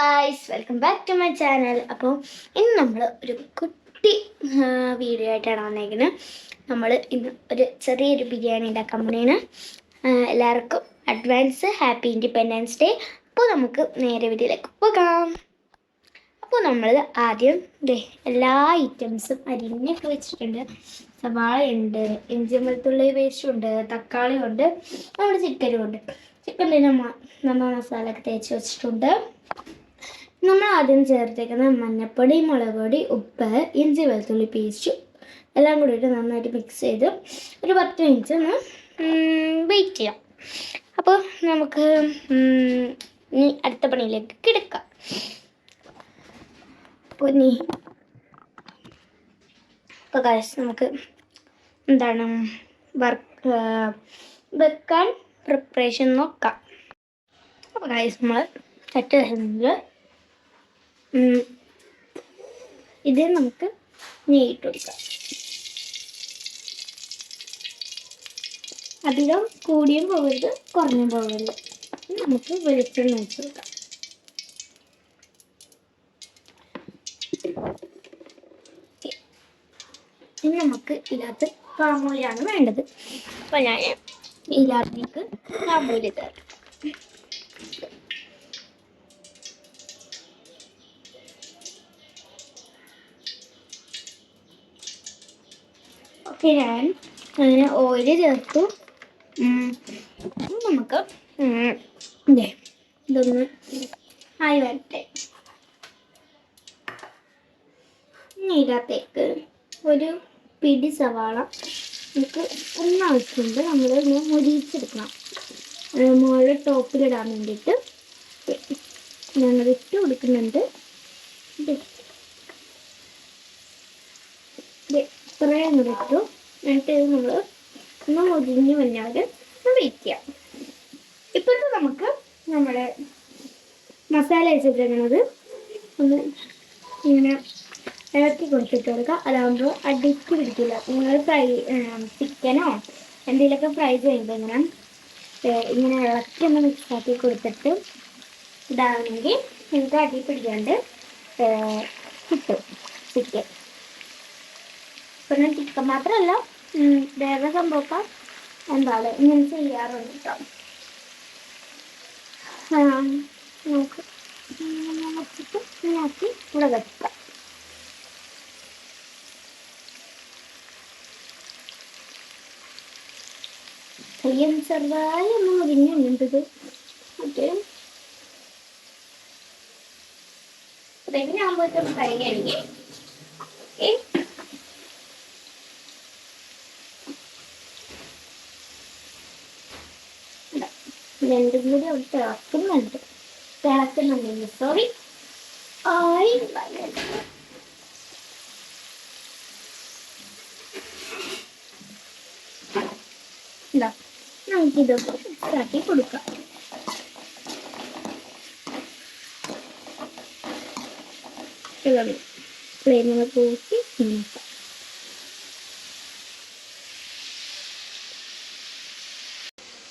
Guys welcome back to my channel. അപ്പോൾ ഇന്ന് നമ്മൾ ഒരു കുട്ടി വീഡിയോ ആയിട്ടാണ് വന്നേക്കുന്നത് നമ്മൾ ഇന്ന് ഒരു ചെറിയൊരു ബിരിയാണി ഉണ്ടാക്കാൻ പോണേന് എല്ലാവർക്കും അഡ്വാൻസ് ഹാപ്പി ഇൻഡിപെൻഡൻസ് ഡേ അപ്പോൾ നമുക്ക് നേരെ വീഡിയോയിലേക്ക് പോകാം. അപ്പോൾ നമ്മൾ ആദ്യം ദേ എല്ലാ ഐറ്റംസും അരിഞ്ഞൊക്കെ വെച്ചിട്ടുണ്ട്. സവാള ഉണ്ട് ഇഞ്ചി വെളുത്തുള്ളി പേസ്റ്റും ഉണ്ട് തക്കാളി ഉണ്ട് നമ്മുടെ ചിക്കനും ഉണ്ട്. ചിക്കൻ നമ്മ നമ്മ മസാല ഒക്കെ തേച്ച് വെച്ചിട്ടുണ്ട്. നമ്മൾ ആദ്യം ചേർത്തേക്കുന്ന മഞ്ഞപ്പൊടി മുളക് പൊടി ഉപ്പ് ഇഞ്ചി വെളുത്തുള്ളി പേസ്റ്റ് എല്ലാം കൂടി ഇട്ട് നന്നായിട്ട് മിക്സ് ചെയ്ത് ഒരു പത്ത് മിനിറ്റ് ഒന്ന് വെയിറ്റ് ചെയ്യാം. അപ്പോൾ നമുക്ക് ഇനി അടുത്ത പണിയിലേക്ക് കിടക്കാം. അപ്പോൾ ഇനി അപ്പോൾ കാശ് നമുക്ക് എന്താണ് വർക്ക് വെക്കാൻ പ്രിപ്പറേഷൻ നോക്കാം. അപ്പോൾ കാശ് നമ്മൾ തട്ട് വെക്കുന്നത് ഇത് നമുക്ക് നെയ്യിട്ട് കൊടുക്കാം. അധികം കൂടിയും പോകരുത് കുറഞ്ഞും പോകരുത്. നമുക്ക് വെളിച്ചെണ്ണ ഒഴിച്ച് കൊടുക്കാം. ഇനി നമുക്ക് ഇതിനകത്ത് പാമോയിലാണ് വേണ്ടത്. അപ്പോൾ ഞാൻ ഇതിനകത്തേക്ക് പാമോയിൽ തരാം. ഓക്കെ ഞാൻ അങ്ങനെ ഓയിൽ ചേർത്തു. നമുക്ക് ഇതൊന്ന് ആയി വരട്ടെ. ഇതിനകത്തേക്ക് ഒരു പിടി സവാള നമുക്ക് ഒന്നാവശ്യമുണ്ട് നമ്മൾ ഒന്ന് മുരിച്ചെടുക്കണം മുകളിൽ ടോപ്പിലിടാൻ വേണ്ടിയിട്ട്. ഞങ്ങൾ ഇട്ട് കൊടുക്കുന്നുണ്ട് ഇത് കൂടെ ഇട്ടു എന്നിട്ട് ഇത് നമ്മൾ ഒന്ന് മുരിഞ്ഞ് വന്നാൽ വെയിറ്റ് ചെയ്യാം. ഇപ്പോഴത്തെ നമുക്ക് നമ്മുടെ മസാല വെച്ചിരിക്കുന്നത് ഒന്ന് ഇങ്ങനെ ഇളക്കി കൊടുത്തിട്ട് കൊടുക്കുക അതാകുമ്പോൾ അടിച്ചു പിടിക്കില്ല. നിങ്ങൾ ഫ്രൈ ചിക്കനോ എന്തെങ്കിലുമൊക്കെ ഫ്രൈ ചെയ്യുമ്പോൾ ഇങ്ങനെ ഇങ്ങനെ ഇളക്കി ഒന്ന് മിക്സാക്കി കൊടുത്തിട്ട് ഇതാണെങ്കിൽ നിങ്ങൾക്ക് അടി പിടിക്കാണ്ട് കിട്ടും ചിക്കൻ പിന്നെ ചിക്കൻ മാത്രമല്ല വേറെ സംഭവമൊക്കെ എന്താണ് ഇങ്ങനെ ചെയ്യാറുണ്ട് കേട്ടോ നമുക്ക് വെച്ചിട്ട് ഇവിടെ വെക്കാം കയ്യം ചെറുതായി ഒന്ന് മുറിഞ്ഞുണ്ടത് ഓക്കെ ഇതിനാകുമ്പോഴത്തേക്കും കൈ കഴുകി ഓക്കെ. രണ്ടും കൂടി അവിടെ തിളക്കുന്നുണ്ട്. തിളക്കുന്നുണ്ട് സോറി ആയി. നമുക്കിതൊക്കെ ഇതാക്കി കൊടുക്കാം. കൂട്ടി നോക്കാം.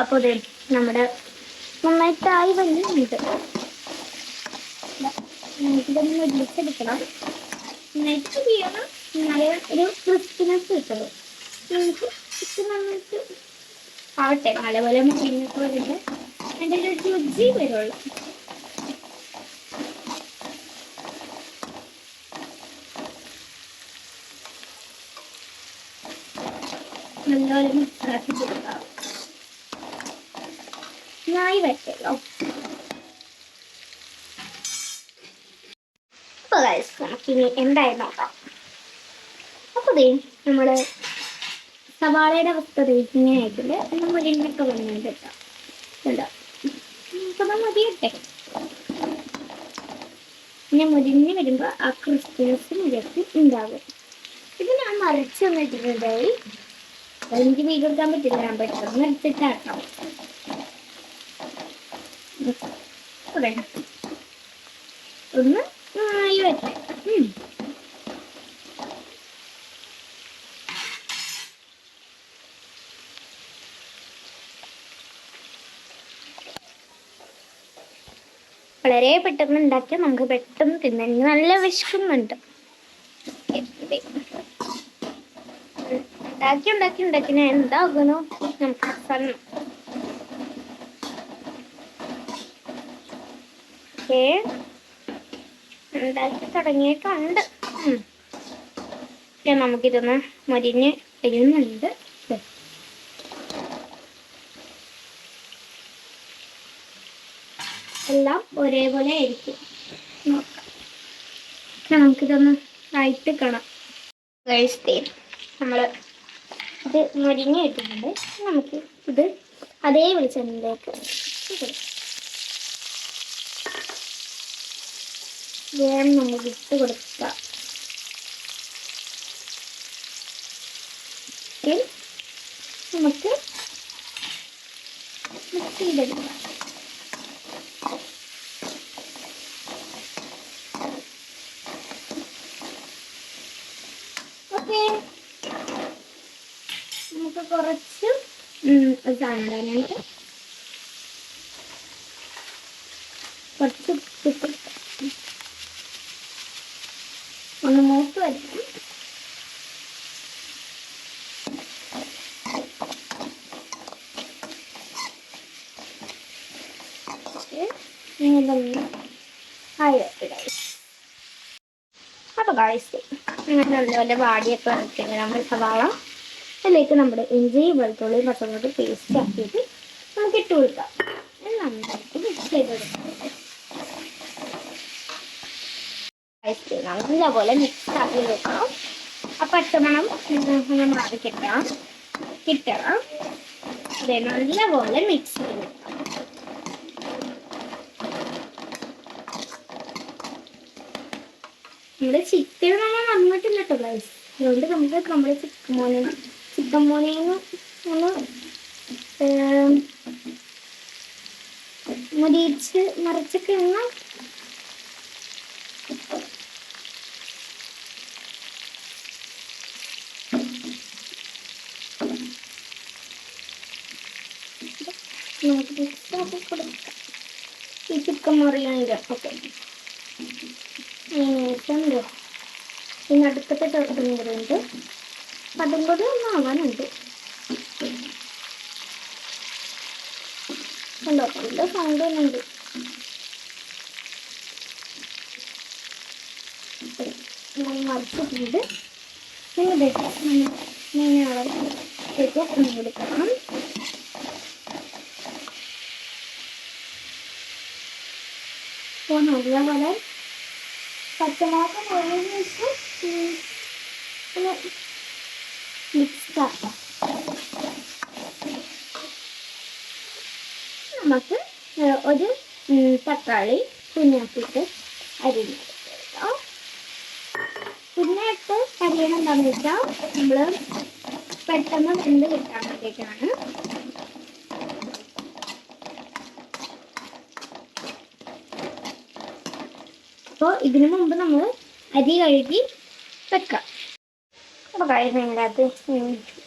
അപ്പോൾ ദേ നമ്മുടെ നന്നായിട്ടായി വന്നിട്ടുണ്ട് നമുക്കിതൊന്ന് ഒടിച്ചെടുക്കണം നന്നായിട്ട് ചെയ്യണം. ഒരു ക്രിസ്പിനെസ് കിട്ടുള്ളൂ നമുക്ക് ഇത് ആവട്ടെ നല്ലപോലെ മുരിഞ്ഞൊക്കെ വരുമ്പോൾ അതിന്റെ ഒരു രുചി വരുള്ളൂ. നല്ലപോലെ മിക്സാക്കി കൊടുക്കാം. നായി വരട്ടല്ലോ അപ്പോൾ ഗൈസ് നമുക്കിനി എന്തായാലും നോക്കാം. അപ്പോൾ ദേ നമ്മൾ സവാളയുടെ അവസ്ഥ ഇങ്ങനെ ആയിട്ടുണ്ട് എന്നാൽ മുരിങ്ങൊക്കെ വന്നിട്ട് കേട്ടോ. കണ്ടോ? നമുക്കത് മതിയട്ടെ പിന്നെ മുരിഞ്ഞ് വരുമ്പോൾ ആ ക്രിസ്ത്യൻസ് നിരക്ക് ഉണ്ടാകും ഇത് ഞാൻ മറിച്ച് വന്നിട്ടുണ്ടായി എനിക്ക് വീട് കൊടുക്കാൻ പറ്റില്ല ഞാൻ പെട്ടെന്ന് എടുത്തിട്ടാക്കാം ഇവിടെ ഒന്ന് വരട്ടെ ഉം. വളരെ പെട്ടെന്ന് ഉണ്ടാക്കിയാൽ നമുക്ക് പെട്ടെന്ന് തിന്നാൻ നല്ല വിശക്കുന്നുണ്ട്. ഉണ്ടാക്കി ഉണ്ടാക്കി ഉണ്ടാക്കി. ഞാൻ എന്താകുന്നു? നമുക്ക് ഓക്കേ ഉണ്ടാക്കി തുടങ്ങിയിട്ടുണ്ട്. നമുക്കിതൊന്ന് മരിഞ്ഞ് വരുന്നുണ്ട്. എല്ലാം ഒരേപോലെ ആയിരിക്കും. നമുക്കിതൊന്ന് ആയിട്ട് കാണാം കഴിച്ചേ നമ്മൾ ഇത് മുരിഞ്ഞ് കിട്ടുന്നുണ്ട് നമുക്ക് ഇത് അതേ വെളിച്ചെണ്ണയിലേക്ക് വേഗം നമുക്ക് ഇട്ട് കൊടുക്കാം. നമുക്ക് മിക്സ് ചെയ്തെടുക്കാം ഓക്കെ നമുക്ക് കുറച്ച് സാധനം ഇടാനായിട്ട്. കുറച്ച് ഉപ്പിട്ട് കൊടുക്കാം. ഒന്ന് മൂത്ത് വരണം ഇനി ഇതൊന്ന് ആയി വരട്ടെ. അപ്പൊ അങ്ങനെ നല്ലപോലെ വാടിയൊക്കെ ഇറക്കിയത് നമ്മൾ സവാള. അതിലേക്ക് നമ്മുടെ ഇഞ്ചി വെളുത്തുള്ളി പച്ചമുളക് പേസ്റ്റ് ആക്കിയിട്ട് നമുക്ക് ഇട്ട് കൊടുക്കാം. നന്നായിട്ട് മിക്സ് ചെയ്തെടുക്കാം Guys, നല്ലപോലെ മിക്സ് ആക്കി വെക്കണം ആ പച്ചമണം മാറി കിട്ടണം കിട്ടണം. അതെ നല്ലപോലെ മിക്സ് ചെയ്ത് നമ്മുടെ ചിക്കൻ നമ്മൾ വന്നിട്ടില്ല കേട്ടോ ഗൈസ് അതുകൊണ്ട് നമുക്ക് നമ്മുടെ ചിക്കൻ മോനെ ചിക്കൻ മോനെ ഒന്ന് മുരിച്ച് മറിച്ചൊക്കെ ഒന്ന് ഈ ചിക്കൻ മുറിയാണിത് ഓക്കെ. ഉണ്ട് പിന്നെ അടുക്കത്തെ ചേർത്തും കൂടെ ഉണ്ട് അതും കൂടി ഒന്ന് ആവാനുണ്ട് ഉണ്ടോ നല്ല സൗണ്ട് തന്നെയുണ്ട് മറിച്ചിട്ടുണ്ട് നിങ്ങൾ മീനുകളൊക്കെ ഒന്ന് കൊടുക്കണം. അപ്പോൾ നല്ലപോലെ പച്ചമുളക് കഴിഞ്ഞ ശേഷം ഒന്ന് ആക്കാം. നമുക്ക് ഒരു തക്കാളി തക്കാളി അരി പിന്നെ ഇട്ട് അരിയണം എന്താണെന്ന് വെച്ചാൽ നമ്മൾ പെട്ടെന്ന് വെന്ത് കിട്ടാൻ വേണ്ടിയിട്ടാണ് അപ്പോൾ ഇതിനു മുമ്പ് നമ്മൾ അരി കഴുകി വെക്കാം. അപ്പോൾ കഴിഞ്ഞതിന്റെ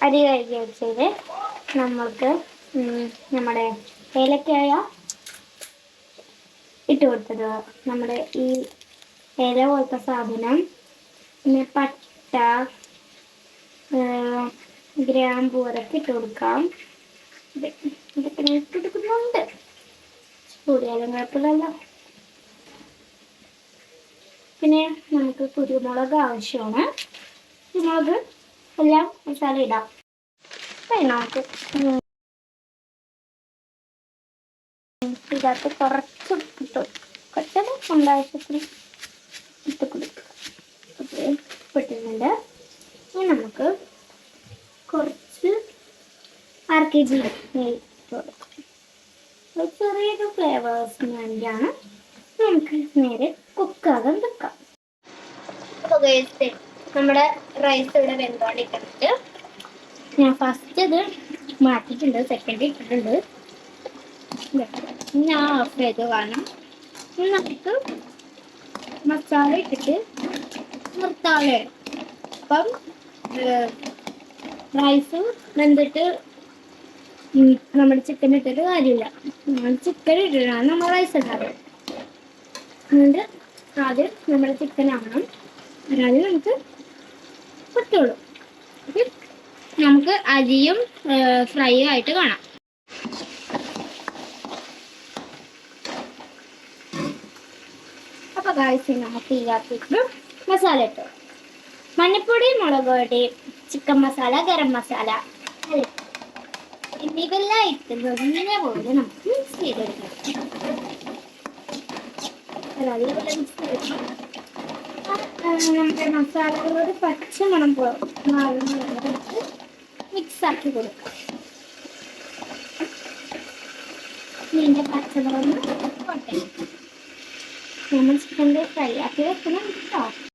അരി കഴുകി വെച്ചത് നമ്മൾക്ക് നമ്മുടെ ഏലക്കായ ഇട്ട് കൊടുത്തത്. നമ്മുടെ ഈ ഏല പോലത്തെ സാധനം പിന്നെ പട്ട ഗ്രാമ്പൂ അതൊക്കെ ഇട്ട് കൊടുക്കാം. ഇത് ഇതൊക്കെ ഞാൻ ഇട്ട് കൊടുക്കുന്നുണ്ട് കൂടിയാലും കുഴപ്പമില്ലല്ലോ. പിന്നെ നമുക്ക് കുരുമുളക് ആവശ്യമാണ്. കുരുമുളക് എല്ലാം മസാല ഇടാം. നമുക്ക് ഇതിനകത്ത് കുറച്ച് ഇട്ട് കുറച്ചത് നമ്മുടെ ആവശ്യത്തിന് ഇട്ട് കൊടുക്കുക. ഇനി നമുക്ക് കുറച്ച് അര കെ ജി നെയ്യ് കൊടുക്കും. ചെറിയൊരു ഫ്ലേവേഴ്സിന് വേണ്ടിയാണ് നമുക്ക് നേരെ കുക്കാകാൻ വെക്കാം. അപ്പോൾ നമ്മുടെ റൈസ് ഇവിടെ വെന്തോണ്ടിട്ടുണ്ട് ഞാൻ ഫസ്റ്റ് ഇത് മാറ്റിയിട്ടുണ്ട് സെക്കൻഡ് ഇട്ടിട്ടുണ്ട്. ഞാൻ ഓഫ് ചെയ്തു കാരണം നമുക്ക് മസാല ഇട്ടിട്ട് നിർത്താതെ അപ്പം റൈസ് വെന്തിട്ട് നമ്മുടെ ചിക്കൻ ഇട്ടിട്ട് കാര്യമില്ല. നമ്മൾ ചിക്കൻ ഇട്ടിട്ടാണ് നമ്മൾ റൈസ് ഉണ്ടാകുന്നത് അതുകൊണ്ട് ആദ്യം നമ്മൾ ചിക്കൻ ആവണം. അതായത് നമുക്ക് പറ്റുള്ളൂ നമുക്ക് അരിയും ഫ്രൈ ആയിട്ട് കാണാം. അപ്പൊ കാഴ്ച നമുക്ക് ഇതിനകത്തേക്ക് മസാല ഇട്ടു. മഞ്ഞപ്പൊടി മുളക് പൊടി ചിക്കൻ മസാല ഗരം മസാല എന്നിവയെല്ലാം ഇട്ട് നന്നായി പോലെ നമുക്ക് മിക്സ് ചെയ്തെടുക്കാം. ചെയ്തെടുക്കാം ആ, നമ്മുടെ മസാലകളോട് പച്ചമണം പോ മിക്സ് ആക്കി കൊടുക്കാം ഇതിന്റെ പച്ചമണം പോട്ടെ നമ്മൾ ചിക്കന്റെ ഫ്രൈ ആക്കി വെക്കണം